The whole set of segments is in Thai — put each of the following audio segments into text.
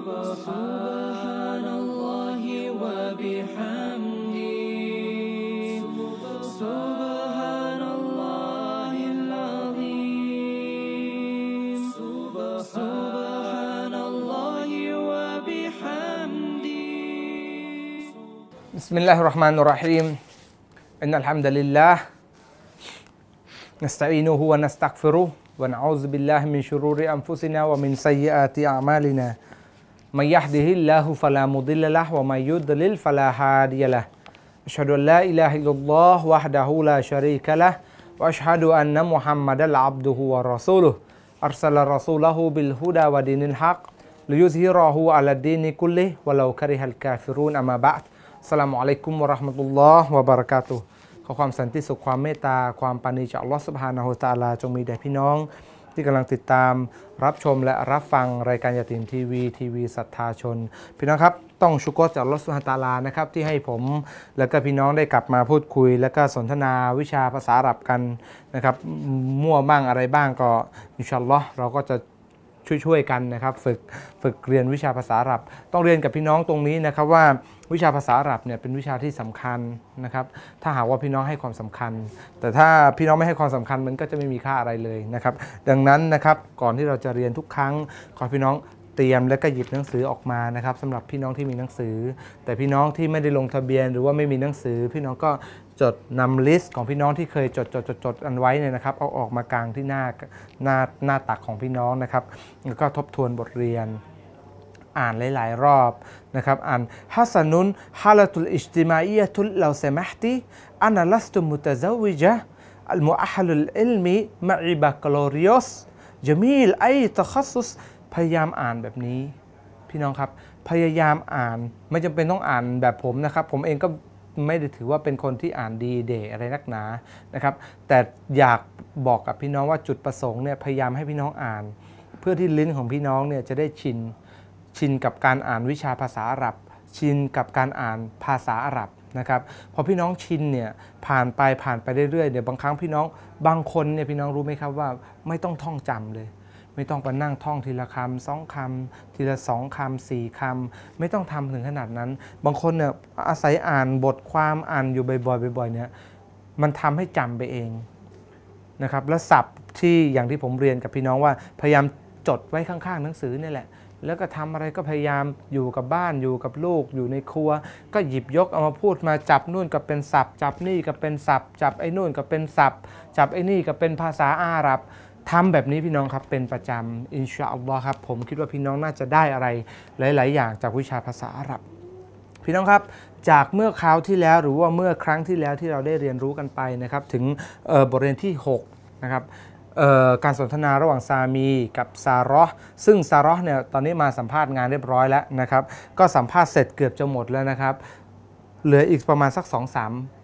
سبحان الله وبحمده. سبحان الله العظيم. سبحان الله وبحمده. بسم الله الرحمن الرحيم. إن الحمد لله نستعينه ونستغفره ونعوذ بالله من شرور أنفسنا ومن سيئات أعمالنا. من يهده الله فلا مضل له ومن يضلل فلا هادي له. أشهد أن لا إله إلا الله وحده لا شريك له وأشهد أن محمدا عبده ورسوله. أرسل رسوله بالهدى ودين الحق ليظهره على الدين كله ولو كره الكافرون. أما بعد السلام عليكم ورحمة الله وبركاته. ขอความสันติสุขความเมตตาความปานีจากอัลลอฮฺสุบฮานาหูตะลาจงมีแด่พี่น้อง ที่กำลังติดตามรับชมและรับฟังรายการยาติมทีวีทีวีศรัทธาชน พี่น้องครับต้องชุกรจากอัลลอฮ์ซุบฮานตาลานะครับที่ให้ผมและก็พี่น้องได้กลับมาพูดคุย และก็สนทนาวิชาภาษาอาหรับกันนะครับมั่วบ้างอะไรบ้างก็อินชาอัลลอฮ์เราก็จะช่วยๆกันนะครับฝึกฝึกเรียนวิชาภาษาอาหรับ ต้องเรียนกับพี่น้องตรงนี้นะครับว่า วิชาภาษาอาหรับเนี่ยเป็นวิชาที่สำคัญนะครับ ถ้าหากว่าพี่น้องให้ความสำคัญ แต่ถ้าพี่น้องไม่ให้ความสำคัญมันก็จะไม่มีค่าอะไรเลยนะครับ ดังนั้นนะครับก่อนที่เราจะเรียนทุกครั้งขอพี่น้องเตรียมและก็หยิบหนังสือออกมานะครับสำหรับพี่น้องที่มีหนังสือ แต่พี่น้องที่ไม่ได้ลงทะเบียน หรือว่าไม่มีหนังสือ พี่น้องก็จดนำลิสต์ของพี่น้องที่เคยจดจดจดจดอันไว้เนี่ยนะครับเอาออกมากลางที่หน้าหน้าหน้าตักของพี่น้องนะครับแล้วก็ทบทวนบทเรียน อ่านหลาย ๆ รอบนะครับอ่านฮัสนุนฮาลตุลอิจติมาอียะตุลลาเซมห์ติอานลัสตุมุตะซาวิจ์อัลมุอัฮลุลอิลมีมะอิบะกลอริอสจมีลไอตะคัสุสพยายามอ่านแบบนี้ พี่น้องครับ พยายามอ่านไม่จำเป็นต้องอ่านแบบผมนะครับ ผมเองก็ไม่ได้ถือว่าเป็นคนที่อ่านดีเดย์อะไรนักหนานะครับ แต่อยากบอกกับพี่น้องว่าจุดประสงค์เนี่ยพยายามให้พี่น้องอ่าน เพื่อที่ลิ้นของพี่น้องเนี่ยจะได้ชิน ชินกับการอ่านวิชาภาษาอาหรับ ชินกับการอ่านภาษาอาหรับนะครับพอพี่น้องชินเนี่ยผ่านไปผ่านไปเรื่อยๆเดี๋ยวบางครั้งพี่น้องบางคนเนี่ยพี่น้องรู้ไหมครับว่าไม่ต้องท่องจำเลย ไม่ต้องไปนั่งท่องทีละคำสองคำทีละสองคำสี่คำไม่ต้องทำถึงขนาดนั้น บางคนเนี่ยอาศัยอ่านบทความอ่านอยู่บ่อยๆบ่อยๆเนี่ยมันทำให้จำไปเองนะครับและศัพท์ที่อย่างที่ผมเรียนกับพี่น้องว่าพยายามจดไว้ข้างๆหนังสือนี่แหละ แล้วก็ทำอะไรก็พยายามอยู่กับบ้านอยู่กับลูกอยู่ในครัว ก็หยิบยกเอามาพูดมาจับนู่นก็เป็นศัพท์ จับนี่ก็เป็นศัพท์ จับไอ้นู่นก็เป็นศัพท์ จับไอ้นี่ก็เป็นภาษาอาหรับทำแบบนี้พี่น้องครับเป็นประจำอินชาอัลลอฮ์ครับผมคิดว่าพี่น้องน่าจะได้อะไรหลาย ๆ อย่างจากวิชาภาษาอาหรับ พี่น้องครับจากเมื่อคราวที่แล้วหรือว่าเมื่อครั้งที่แล้วที่เราได้เรียนรู้กันไปนะครับถึงบทเรียนที่ 6 นะครับ การสนทนาระหว่างซามีกับซาร์ห์ซึ่งซาร์ห์เนี่ยตอนนี้มาสัมภาษณ์งานเรียบร้อยแล้วนะครับ ก็สัมภาษณ์เสร็จเกือบจะหมดแล้วนะครับ เหลืออีกประมาณสัก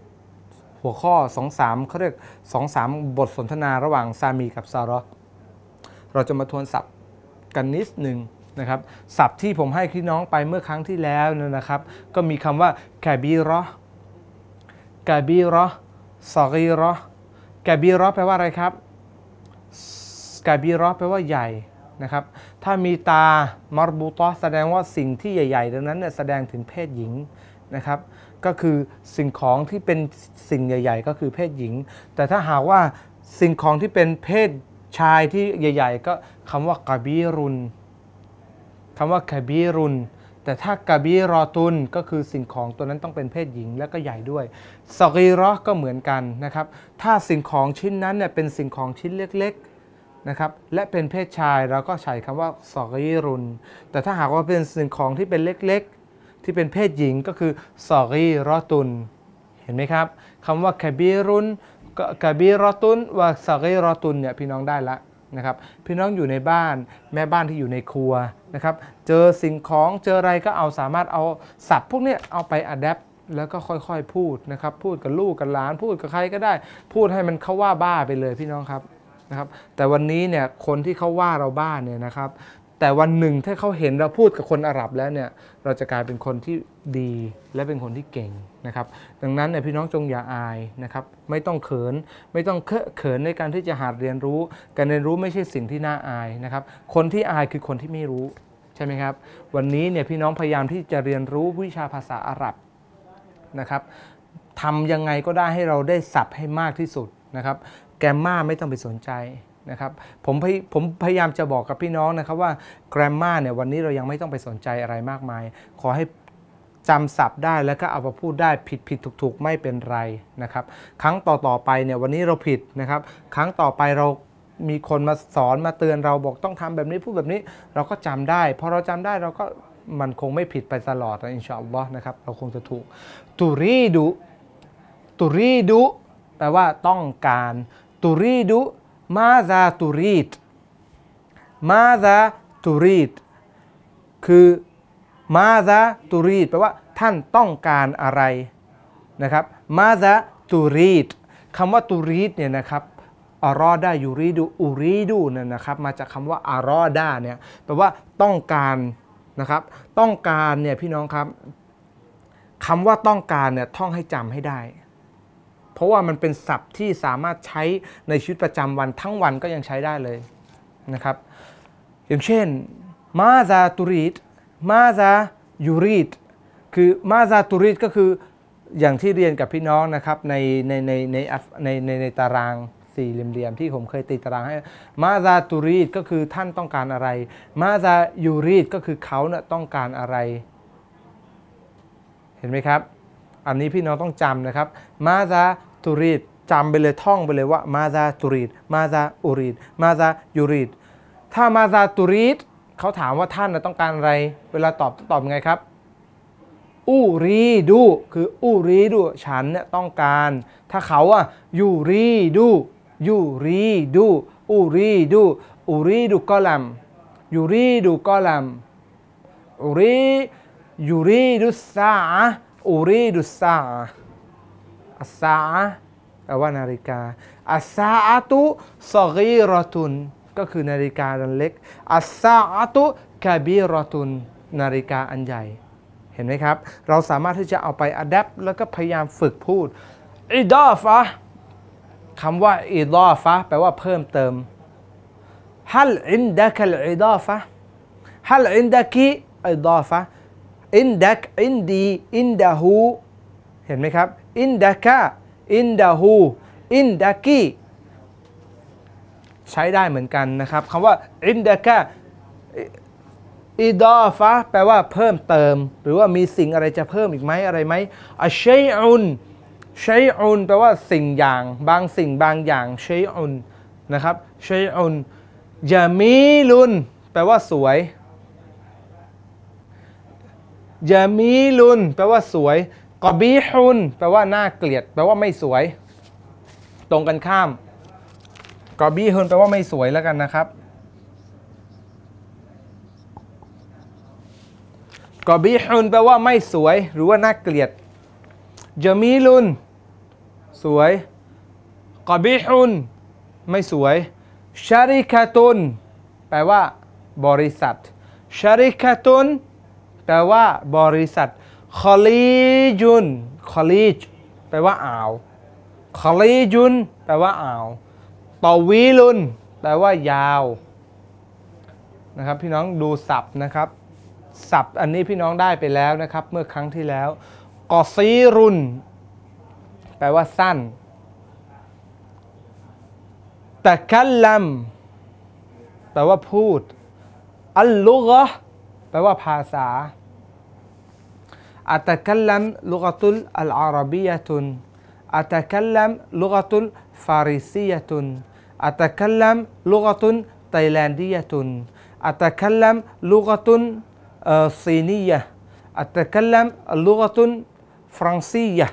2-3หัวข้อ 2-3เขาเรียก 2-3 บทสนทนาระหว่างซามีกับซาร์ห์เราจะมาทวนศัพท์กันนิดหนึ่งนะครับศัพท์ที่ผมให้พี่น้องไปเมื่อครั้งที่แล้วนะครับ ก็มีคำว่าแกบีรอกบีรอซอกีรอกบีรอแปลว่าอะไรครับ กาบีรอแปลว่าใหญ่นะครับ ถ้ามีตามารบูตอแสดงว่าสิ่งที่ใหญ่ๆดังนั้นเนี่ยแสดงถึงเพศหญิงนะครับ ก็คือสิ่งของที่เป็นสิ่งใหญ่ ๆ ก็คือเพศหญิง แต่ถ้าหากว่าสิ่งของที่เป็นเพศชายที่ใหญ่ ๆ ก็คำว่ากาบีรุนคำว่ากาบีรุน แต่ถ้ากาบีรอตุนก็คือสิ่งของตัวนั้นต้องเป็นเพศหญิงและก็ใหญ่ด้วยสกีรอก็เหมือนกันนะครับ ถ้าสิ่งของชิ้นนั้นเนี่ยเป็นสิ่งของชิ้นเล็กๆนะครับและเป็นเพศชายเราก็ใช้คำว่าสกีรุน แต่ถ้าหากว่าเป็นสิ่งของที่เป็นเล็กๆ ที่เป็นเพศหญิงก็คือสกีรอตุน เห็นไหมครับคำว่ากาบีรุนกาบีรอตุนว่าสกีรอตุนเนี่ยพี่น้องได้ละ นะครับพี่น้องอยู่ในบ้านแม่บ้านที่อยู่ในครัวนะครับเจอสิ่งของเจออะไรก็เอาสามารถเอาศัพท์พวกนี้เอาไปอัดแอปแล้วก็ค่อยๆพูดนะครับพูดกับลูกกับหลาน พูดกับใครก็ได้ พูดให้มันเขาว่าบ้าไปเลยพี่น้องครับนะครับแต่วันนี้เนี่ยคนที่เขาว่าเราบ้าเนี่ยนะครับ แต่วันหนึ่งถ้าเขาเห็นเราพูดกับคนอาหรับแล้วเนี่ยเราจะกลายเป็นคนที่ดีและเป็นคนที่เก่งนะครับ ดังนั้นเนี่ยพี่น้องจงอย่าอายนะครับ ไม่ต้องเขิน ไม่ต้องเคอะเขินในการที่จะหัดเรียนรู้ การเรียนรู้ไม่ใช่สิ่งที่น่าอายนะครับ คนที่อายคือคนที่ไม่รู้ใช่ไหมครับ วันนี้เนี่ยพี่น้องพยายามที่จะเรียนรู้วิชาภาษาอาหรับนะครับทำยังไงก็ได้ให้เราได้สับให้มากที่สุดนะครับ แกมมาไม่ต้องไปสนใจ นะครับผมพยผมพยายามจะบอกกับพี่น้องนะครับว่าแกรมมาเนี่ยวันนี้เรายังไม่ต้องไปสนใจอะไรมากมาย ขอให้จำศัพท์ได้แล้วก็เอามาพูดได้ผิดผิดถูกถูกไม่เป็นไรนะครับ ครั้งต่อต่อไปเนี่ยวันนี้เราผิดนะครับ ครั้งต่อไปเรามีคนมาสอนมาเตือนเราบอกต้องทำแบบนี้พูดแบบนี้เราก็จำได้พอเราจำได้เราก็มันคงไม่ผิดไปตลอดนะอินชาอัลลอฮ์นะครับเราคงจะถูกตุรีดุตุรีดุแปลว่าต้องการตุรีดุ มาซาตุรีดมาซาตุรีดคือมาซาตุรีดแปลว่าท่านต้องการอะไรนะครับมาซาตูรีดคำว่าตูรีดเนี่ยนะครับอารอดายูรีดูอูรีดูเนี่ยนะครับมาจากคำว่าอารอดาเนี่ยแปลว่าต้องการนะครับ ต้องการเนี่ยพี่น้องครับคำว่าต้องการเนี่ยท่องให้จำให้ได้ เพราะว่ามันเป็นศัพท์ที่สามารถใช้ในชีวิตประจำวันทั้งวันก็ยังใช้ได้เลยนะครับอย่างเช่นมาซาตูรีดมาซายูรีดคือมาซาตูรีดก็คืออย่างที่เรียนกับพี่น้องนะครับในในในในในในในตารางสี่เหลี่ยมๆที่ผมเคยติดตารางให้มาซาตูรีดก็คือท่านต้องการอะไรมาซายูรีดก็คือเขาเนะ่ยต้องการอะไร เห็นไหมครับ อันนี้พี่น้องต้องจำนะครับมาซา ตูรีดจำไปเลยท่องไปเลยว่ามาซาตูรีดมาซาอูรีดมาซายูรีดถ้ามาซาตูรีดเขาถามว่าท่านต้องการอะไร เวลาตอบตอบยังไงครับอูรีดูคืออูรีดูฉันเนี่ยต้องการ ถ้าเขาอะยูรีดูยูรีดูอูรีดูอูรีดูกอลัมยูรีดูกอลัมอูรียูรีดูซาอูรีดูซา อัสซาแปลว่านาฬิกา อัสซาอตุซอกีรตุน ก็คือนาฬิกาอันเล็ก อัสซาอตุกะบีรตุน นาฬิกาอันใหญ่ เห็นไหมครับ เราสามารถที่จะเอาไปอัดแอปแล้วก็พยายามฝึกพูดอิดอฟะคำว่าอิดอฟะแปลว่าเพิ่มเติมฮัลอินดักลอิดอฟะฮัลอินดักิอิดอฟะอินดักอินดีอินดาฮูเห็นไหมครับ อินดักะอินดาฮูอินดักีใช้ได้เหมือนกันนะครับคำว่าอินดักะอิดอฟะแปลว่าเพิ่มเติม หรือว่ามีสิ่งอะไรจะเพิ่มอีกไหมอะไรไหมอัชยอุนชัยอุนแปลว่าสิ่งอย่าง บางสิ่งบางอย่างชัยอุนนะครับชัยอุนยามีลุนแปลว่าสวยยามีลุนแปลว่าสวย กอบีฮุนแปลว่าน่าเกลียด แปลว่าไม่สวย ตรงกันข้ามกอบีฮุนแปลว่าไม่สวยแล้วกันนะครับกอบีฮุนแปลว่าไม่สวย หรือว่าน่าเกลียดเจมีลุนสวยกอบีฮุนไม่สวยชาริกาตุนแปลว่า บริษัทชาริกาตุนแปลว่า บริษัท คอลีจุนคอลีจแปลว่าอ่าวคอลีจุนแปลว่าอ่าวตอวีลุนแปลว่ายาวนะครับพี่น้องดูศัพท์นะครับศัพท์อันนี้พี่น้องได้ไปแล้วนะครับ เมื่อครั้งที่แล้วกอซีรุนแปลว่าสั้นตะคัลลัมแปลว่าพูด อัลลุกะแปลว่าภาษา อัตะคัลลัมลุกะตุลอัลอาระบียะตุนอัตะคัลลัมลุกะตุลฟาริซียะตุนอัตะคัลลัมลุกะตุลไทยแลนดียะตุนอัตะคัลลัมลุกะตุล صينية أتكلم لغة فرنسية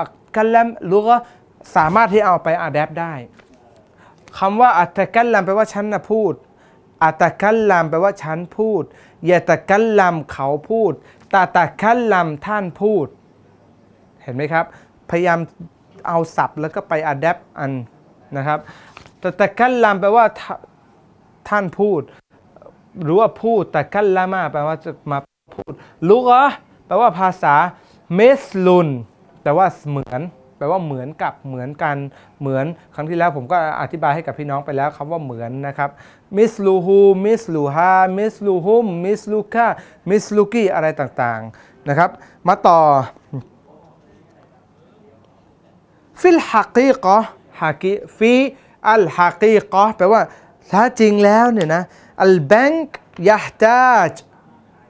أتكلم لغة สามารถที่เอาไปอัดแอปได้คำว่าอัตกัลลัมแปลว่าฉันนะพูดอัตกัลลัมแปลว่าฉันพูด ยะตะกัลลัมเขาพูดตาตะกัลลัมท่านพูด เห็นไหมครับ พยายามเอาศัพท์แล้วก็ไปอัดแอปอันนะครับตาตะกัลลัมแปลว่าท่านพูด หรือว่าพูดต่กัลละมาแปลว่าจะมาพูดลุกะแปลว่าภาษาเมสลุนแปลว่าเหมือน แปลว่าเหมือนกับเหมือนกันเหมือนครั้งที่แล้วผมก็อธิบายให้กับพี่น้องไปแล้วคำว่าเหมือนนะครับมิสลูฮูมิสลูฮามิสลูฮุมมิสลูกามิสลูกี้อะไรต่างๆนะครับ มาต่อฟิลฮักีกะฮักีฟีอัลฮักีกะแปลว่าถ้าจริงแล้วเนี่ยนะอัลแบงก์ยะตาจ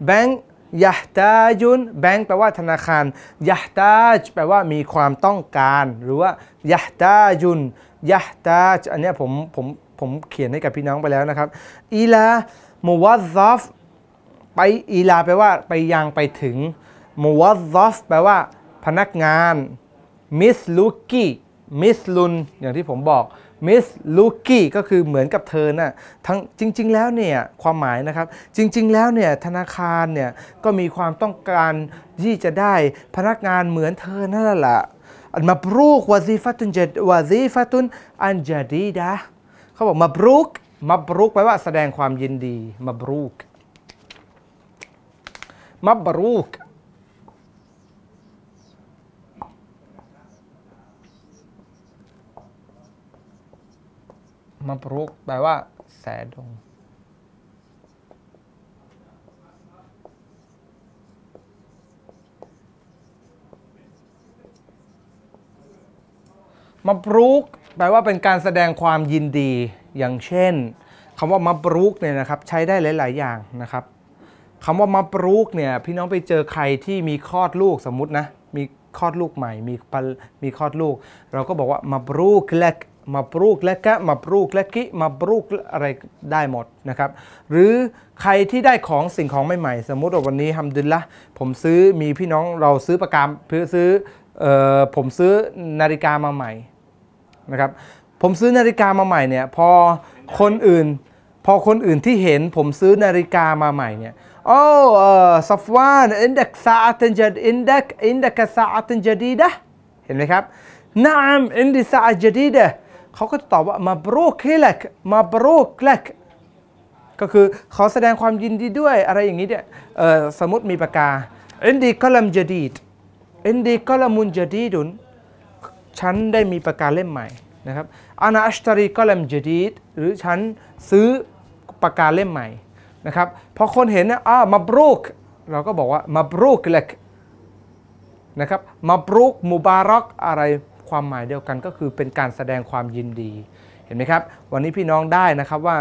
แบงก์ ยะตาจุนแบงก์แปลว่าธนาคารยะตาจแปลว่ามีความต้องการ หรือว่ายะตาจุนยะตาจอันนี้ผมผมผมเขียนให้กับพี่น้องไปแล้วนะครับอีลามุวัซซัฟไปอีลาแปลว่าไปยังไปถึงมุวัซซัฟแปลว่า พนักงานมิสลูกี้มิสลุนอย่างที่ผมบอก มิสลูกี้ก็คือเหมือนกับเธอนะ่ะทั้งจริง ๆ แล้วเนี่ยความหมายนะครับ จริง ๆ แล้วเนี่ยธนาคารเนี่ยก็มีความต้องการที่จะได้พนักงานเหมือนเธอนั่นแหละอันมาบรูกวาซีฟะตุนเจดวาซีฟะตุนอันจาดีดะเขาบอกมาบรูกมาบรูกแปลว่าแสดงความยินดีมาบรูกมาบรูก มาปรุกแปลว่า แสดงมาปรุกแปลว่าเป็นการแสดงความยินดี อย่างเช่นคำว่ามาปรุกเนี่ยนะครับ ใช้ได้หลาย ๆ อย่างนะครับคำว่ามาปรุกเนี่ยพี่น้องไปเจอใครที่มีคลอดลูกสมมตินะมีคลอดลูกใหม่ มีมีคลอดลูก เราก็บอกว่ามาปรุกเล็ก มาปรูกและกะมาปรูกและกิมาปรูกอะไรได้หมดนะครับ หรือใครที่ได้ของสิ่งของใหม่ๆ สมมุติว่าวันนี้ฮัมดุลิลละผมซื้อมีพี่น้องเราซื้อประกามเพื่อซื้อออผมซื้อนาฬิกามาใหม่นะครับผมซื้อนาฬิกามาใหม่เนี่ยพอคนอื่น พอคนอื่นที่เห็นผมซื้อนาฬิกามาใหม่เนี่ยโอ้เออซัฟวานอินดักซาอัตจัดอินดักอินดักซาอัตจัดีดะเห็นไหมครับนามอินดิซาอัจดีดะ เขาก็จะตอบว่ามาบรูกฮิลักมาบรูกลักก็คือเขาแสดงความยินดีด้วยอะไรอย่างนี้เนี่ยสมมติมีปากกาอินดีกอลัมจดีดอินดีกอลัมุนจดีดุนฉันได้มีปากกาเล่มใหม่นะครับอานาอัชตารีกอลัมจดีดหรือฉันซื้อปากกาเล่มใหม่นะครับพอคนเห็นนะอ่ามาบรูกเราก็บอกว่ามาบรูกลักนะครับมาบรูกมุบารักอะไร ความหมายเดียวกันก็คือเป็นการแสดงความยินดี เห็นไหมครับ วันนี้พี่น้องได้นะครับว่า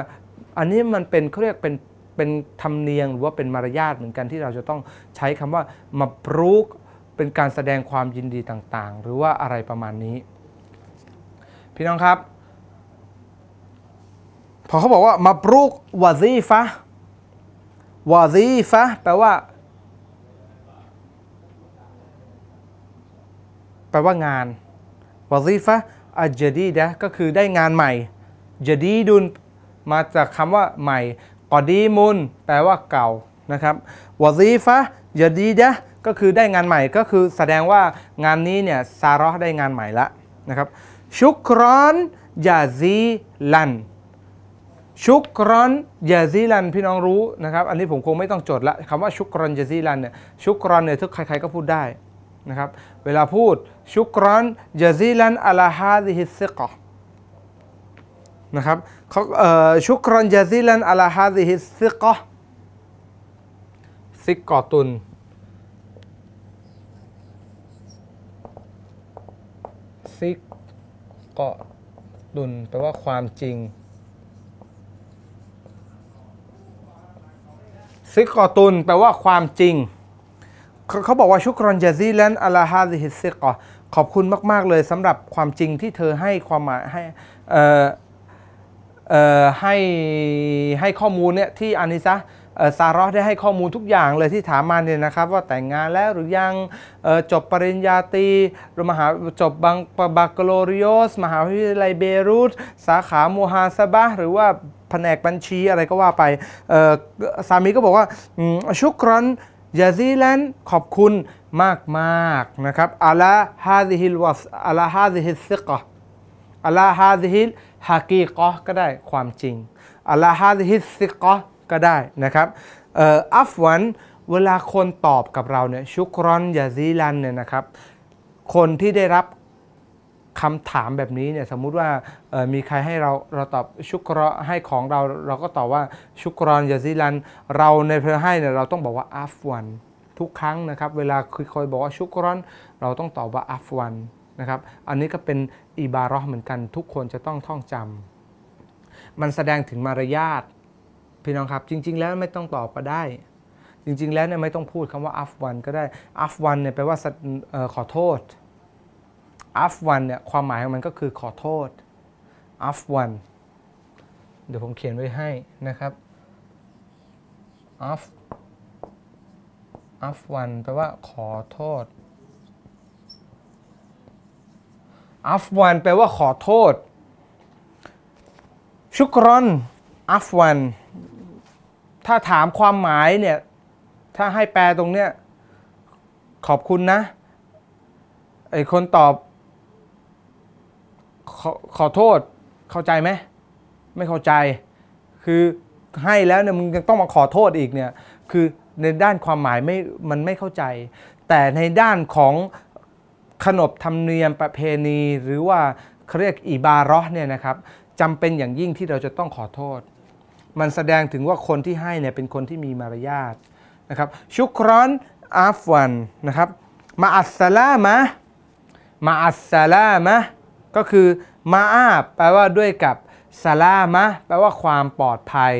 อันนี้มันเป็นเขาเรียกเป็นเป็นธรรมเนียมหรือว่าเป็นมารยาทเหมือนกันที่เราจะต้องใช้คำว่ามาปรุกเป็นการแสดงความยินดีต่างๆ หรือว่าอะไรประมาณนี้ พี่น้องครับ พอเขาบอกว่ามาปรุกวาซีฟะวาซีฟะแปลว่าแปลว่างาน วาซีฟะอัจดีดะก็คือได้งานใหม่จดีดุนมาจากคำว่าใหม่กอดีมุนแปลว่าเก่านะครับวาซีฟะจดีดะก็คือได้งานใหม่ก็คือแสดงว่างานนี้เนี่ยซาร์ได้งานใหม่ละนะครับชุกรอนยาซีลันชุกรอนยาซีลันพี่น้องรู้นะครับ อันนี้ผมคงไม่ต้องจดละคำว่าชุกรอนยาซีลันเนี่ยชุกรอนเนี่ยทุกใครๆก็พูดได้ นะครับเวลาพูดชุกรันจาซีลันอัลาฮาดิฮิซิกะนะครับเขาชุกรันจาซีลันอัลาฮาดิฮิซิกะซิกอตุนซิกกอตุนแปลว่าความจริงซิกอตุนแปลว่าความจริง เขาบอกว่าชุกรอนจาซีแลนอัลาฮาซิฮิซิกอขอบคุณมาก ๆ เลยสำหรับความจริงที่เธอให้ความหมายให้ให้ให้ข้อมูลเนี่ยที่อานิซะซาร์ได้ให้ข้อมูลทุกอย่างเลยที่ถามมาเนี่ยนะครับ ว่าแต่งงานแล้วหรือยังจบปริญญาตรีรมหาจบบังบากโลริโอส มหาวิทยาลัยเบรุตสาขาโมฮาซาบะหรือว่าแผนกบัญชีอะไรก็ว่าไปสามีก็บอกว่าชุกรอน ยาซีลันขอบคุณมากมากนะครับอัลาฮาซิฮิลวัสอัลาฮาซิฮิสซิกะอัลาฮาซิฮิลฮากีกะก็ได้ความจริงอัลาฮาซิฮิสซิกะก็ได้นะครับอัฟวันเวลาคนตอบกับเราเนี่ยชุกรอนยาซีลันเนี่ยนะครับคนที่ได้รับ คำถามแบบนี้เนี่ยสมมุติว่ามีใครให้เราเราตอบชุกรอให้ของเราเราก็ตอบว่าชุกรอนยาซิลัน เราในเพื่อให้เนี่ยเราต้องบอกว่าอัฟวันทุกครั้งนะครับเวลาคุยคอยบอกว่าชุกรอน เราต้องตอบว่าอัฟวันนะครับอันนี้ก็เป็นอิบาราะห์เหมือนกัน ทุกคนจะต้องท่องจำมันแสดงถึงมารยาทพี่น้องครับจริง ๆ แล้วไม่ต้องตอบก็ได้จริง ๆ แล้วเนี่ยไม่ต้องพูดคำว่าอัฟวันก็ได้อัฟวันเนี่ยแปลว่าขอโทษ อัฟวันเนี่ยความหมายของมันก็คือขอโทษอัฟวันเดี๋ยวผมเขียนไว้ให้นะครับอัฟอัฟวันแปลว่าขอโทษอัฟวันแปลว่าขอโทษ ชุกรอนอัฟวัน ถ้าถามความหมายเนี่ย ถ้าให้แปลตรงเนี้ย ขอบคุณนะไอคนตอบ ขอขอโทษเข้าใจไหมไม่เข้าใจ คือให้แล้วเนี่ยมึงยังต้องมาขอโทษอีกเนี่ยคือในด้านความหมายไม่มันไม่เข้าใจ แต่ในด้านของขนบธรรมเนียมประเพณี หรือว่าเขาเรียกอิบาราะห์เนี่ยนะครับจำเป็นอย่างยิ่งที่เราจะต้องขอโทษ มันแสดงถึงว่าคนที่ให้เนี่ยเป็นคนที่มีมารยาทนะครับชุกรอนอาฟวันนะครับมาอัสสลามะมาอัสสลามะ ก็คือมาอาบแปลว่าด้วยกับสลามะแปลว่าความปลอดภัย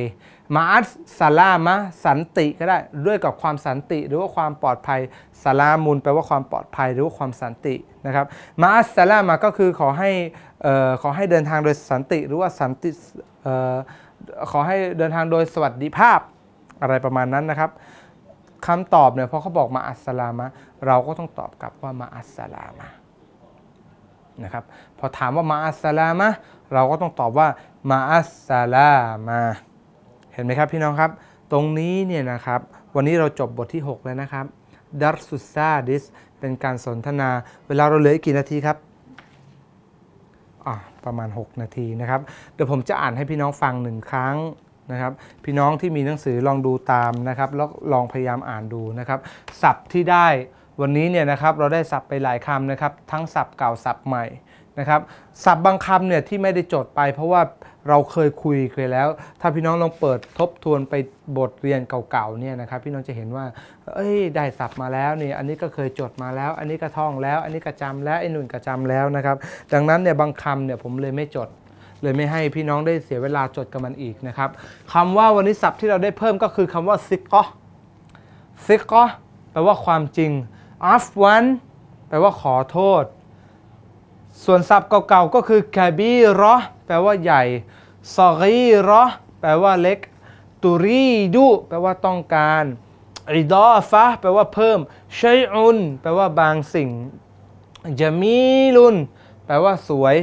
มาอัสสลามะสันติก็ได้ด้วยกับความสันติ หรือว่าความปลอดภัยสลามุนแปลว่าความปลอดภัยหรือว่าความสันตินะครับมาอัสสลามะก็คือขอให้เอ่อขอให้เดินทางโดยสันติ หรือว่าสันติเอ่อขอให้เดินทางโดยสวัสดิภาพอะไรประมาณนั้นนะครับคำตอบเนี่ยพอเขาบอกมาอัสสลามะเราก็ต้องตอบกลับว่ามาอัสสลามะ นะครับพอถามว่ามาอัสสลามะเราก็ต้องตอบว่ามาอัสสลามะเห็นไหมครับพี่น้องครับ ตรงนี้เนี่ยนะครับวันนี้เราจบบทที่ 6 แล้วนะครับดัรสุซาดิสเป็นการสนทนา เวลาเราเหลืออีกกี่นาทีครับประมาณ 6 นาทีนะครับ เดี๋ยวผมจะอ่านให้พี่น้องฟังหนึ่งครั้งนะครับ พี่น้องที่มีหนังสือลองดูตามนะครับ แล้วลองพยายามอ่านดูนะครับ ศัพท์ที่ได้ วันนี้เนี่ยนะครับเราได้ศัพท์ไปหลายคำนะครับ ทั้งศัพท์เก่าศัพท์ใหม่นะครับศัพท์บางคำเนี่ยที่ไม่ได้จดไป เพราะว่าเราเคยคุยเคยแล้ว ถ้าพี่น้องลองเปิดทบทวนไปบทเรียนเก่าๆเนี่ยนะครับพี่น้องจะเห็นว่า เอ้ยได้ศัพท์มาแล้วนี่อันนี้ก็เคยจดมาแล้ว อันนี้ก็ท่องแล้ว อันนี้ก็จำแล้วไอ้นุ่นก็จำแล้วนะครับ ดังนั้นเนี่ยบางคำเนี่ยผมเลยไม่จด เลยไม่ให้พี่น้องได้เสียเวลาจดกับมันอีกนะครับคำว่าวันนี้ศัพท์ที่เราได้เพิ่มก็คือคำว่าซิกกอซิกกอแปลว่าความจริง อัฟวันแปลว่าขอโทษ ส่วนศัพท์เก่าๆก็คือกาบีรอแปลว่าใหญ่ซอกีรอแปลว่าเล็กตุรีดุแปลว่าต้องการอิดอฟะแปลว่าเพิ่มชัยอุนแปลว่าบางสิ่งจามีลุนแปลว่าสวย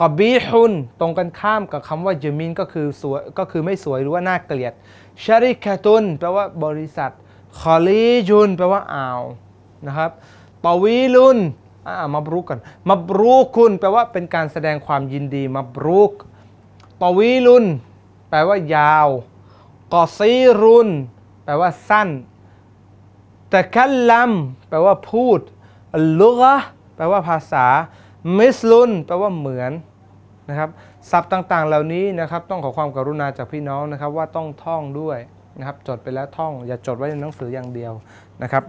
กอบีฮุนตรงกันข้ามกับคำว่าจามีนก็คือสวยก็คือไม่สวยหรือว่าน่าเกลียดชาริกะตุนแปลว่าบริษัทคอลีจุนแปลว่าอ่าว นะครับตวีลุนมาบรุกกันมาบรุกุนแปลว่าเป็นการแสดงความยินดีมาบรุกตวีลุนแปลว่ายาวกอซีรุนแปลว่าสั้นตะคัลลัมแปลว่าพูดลุกะแปลว่าภาษา มิสลุนแปลว่าเหมือนนะครับศัพท์ต่างๆ เหล่านี้นะครับต้องขอความกรุณาจากพี่น้องนะครับว่าต้องท่องด้วยนะครับจดไปแล้วท่องอย่าจดไว้ในหนังสืออย่างเดียวนะครับ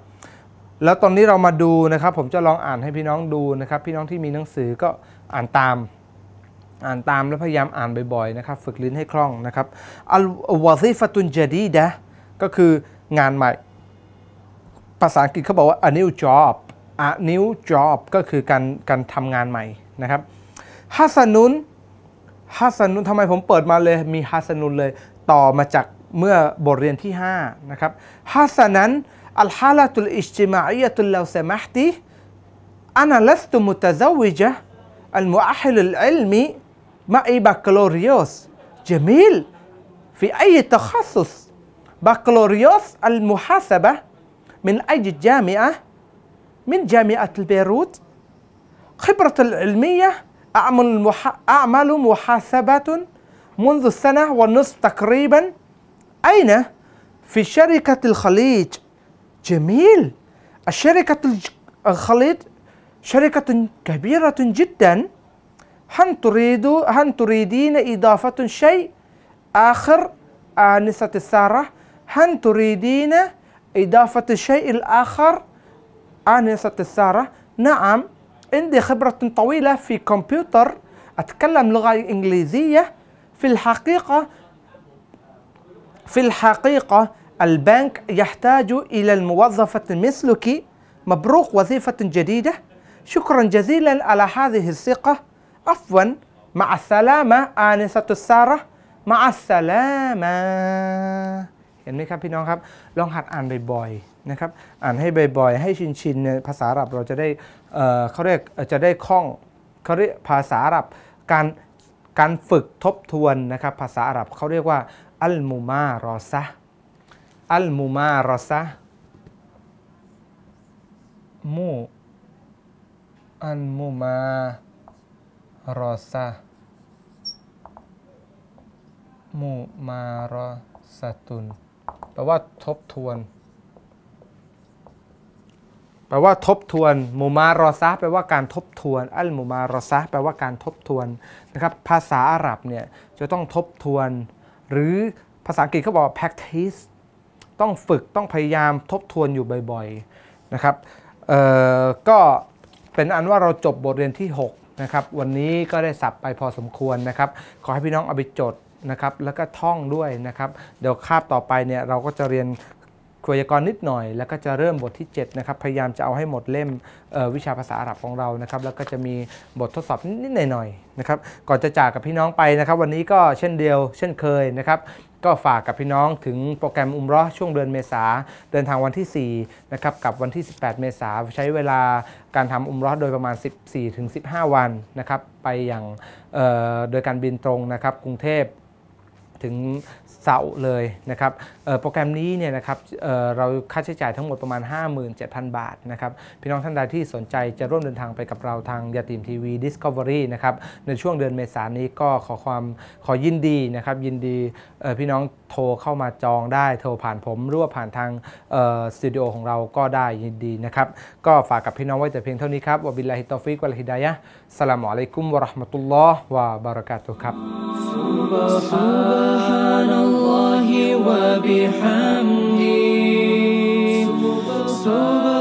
แล้วตอนนี้เรามาดูนะครับ ผมจะลองอ่านให้พี่น้องดูนะครับ พี่น้องที่มีหนังสือก็อ่านตาม อ่านตามแล้วพยายามอ่านบ่อยๆนะครับ ฝึกลิ้นให้คล่องนะครับอัลวาซิฟตุนจดีดะก็คืองานใหม่ ภาษาอังกฤษเขาบอกว่า a new job a new job ก็คือการการทำงานใหม่นะครับฮัสนุนฮัสนุนทำไมผมเปิดมาเลยมีฮัสนุนเลย ต่อมาจากเมื่อบทเรียนที่ 5 นะครับฮัสซันัน الحالة الاجتماعية لو سمحتي أنا لست متزوجة المؤهل العلمي معي بكالوريوس. جميل. في أي تخصص؟ بكالوريوس المحاسبة من أي جامعة؟ من جامعة بيروت خبرة العلمية أعمل, المح... أعمل محاسبة منذ سنة ونصف تقريبا. أين؟ في شركة الخليج. جميل. الشركة الخليج شركة كبيرة جدا. هل تريد هل تريدين إضافة شيء؟ آخر آنسة السارة. هل تريدين إضافة الشيء الآخر؟ آنسة السارة. نعم عندي خبرة طويلة في كمبيوتر. أتكلم لغة إنجليزية. في الحقيقة في الحقيقة البنك يحتاج إلى الموظفة مثلك مبروك وظيفة جديدة شكرا جزيلا على هذه الثقة عفوا مع السلامة آنسة السارة مع السلامة เห็นไหมครับพี่น้องครับ ลองหัดอ่านบ่อยๆนะครับ อ่านให้บ่อยๆ ให้ชินๆในภาษาอาหรับเราจะได้เอ่อเขาเรียกเอ่อจะได้คล่องเขาเรียกภาษาอาหรับการการฝึกทบทวนนะครับ ภาษาอาหรับเขาเรียกว่าอัลมูมารอซะ อัลมูมารอซะมูอัลมูมารอซะมูมารอซะตุนแปลว่าทบทวน แปลว่าทบทวนมูมารอซะแปลว่าการทบทวน อัลมูมารอซะแปลว่าการทบทวนนะครับ ภาษาอาหรับเนี่ยจะต้องทบทวน หรือภาษาอังกฤษเขาบอก practice ต้องฝึกต้องพยายามทบทวนอยู่บ่อยๆนะครับก็เป็นอันว่าเราจบบทเรียนที่ 6 นะครับ วันนี้ก็ได้สับไปพอสมควรนะครับ ขอให้พี่น้องเอาไปจดนะครับ แล้วก็ท่องด้วยนะครับ เดี๋ยวคาบต่อไปเนี่ยเราก็จะเรียนไวยากรนิดหน่อย แล้วก็จะเริ่มบทที่ 7 นะครับ พยายามจะเอาให้หมดเล่มวิชาภาษาอาหรับของเรานะครับ แล้วก็จะมีบททดสอบนิดหน่อยๆนะครับ ก่อนจะจากกับพี่น้องไปนะครับ วันนี้ก็เช่นเดียว เช่นเคยนะครับ ก็ฝากกับพี่น้องถึงโปรแกรมอุมราะห์ช่วงเดือนเมษาเดินทางวันที่ 4 นะครับ กับวันที่ 18 เมษาใช้เวลาการทำอุมราะห์โดยประมาณ 14-15 วันนะครับ ไปอย่างเอ่อโดยการบินตรงนะครับ กรุงเทพ ถึงเสาเลยนะครับโปรแกรมนี้เนี่ยนะครับเเราค่าใช้จ่ายทั้งหมดประมาณ 57,000 บาทนะครับพี่น้องท่านใดที่สนใจจะร่วมเดินทางไปกับเราทางยาตีมทีวี Discovery นะครับในช่วงเดือนเมษายนนี้ก็ขอความขอยินดีนะครับยินดีพี่น้องโทรเข้ามาจองได้โทรผ่านผมหรือว่าผ่านทางสตูดิโอของเราก็ได้ยินดีนะครับก็ฝากกับพี่น้องไว้แต่เพียงเท่านี้ครับวบิลลาฮิตอฟิกวะลฮิดายะ السلام عليكم ورحمة الله وبركاته سبحان الله وبحمده. سبحان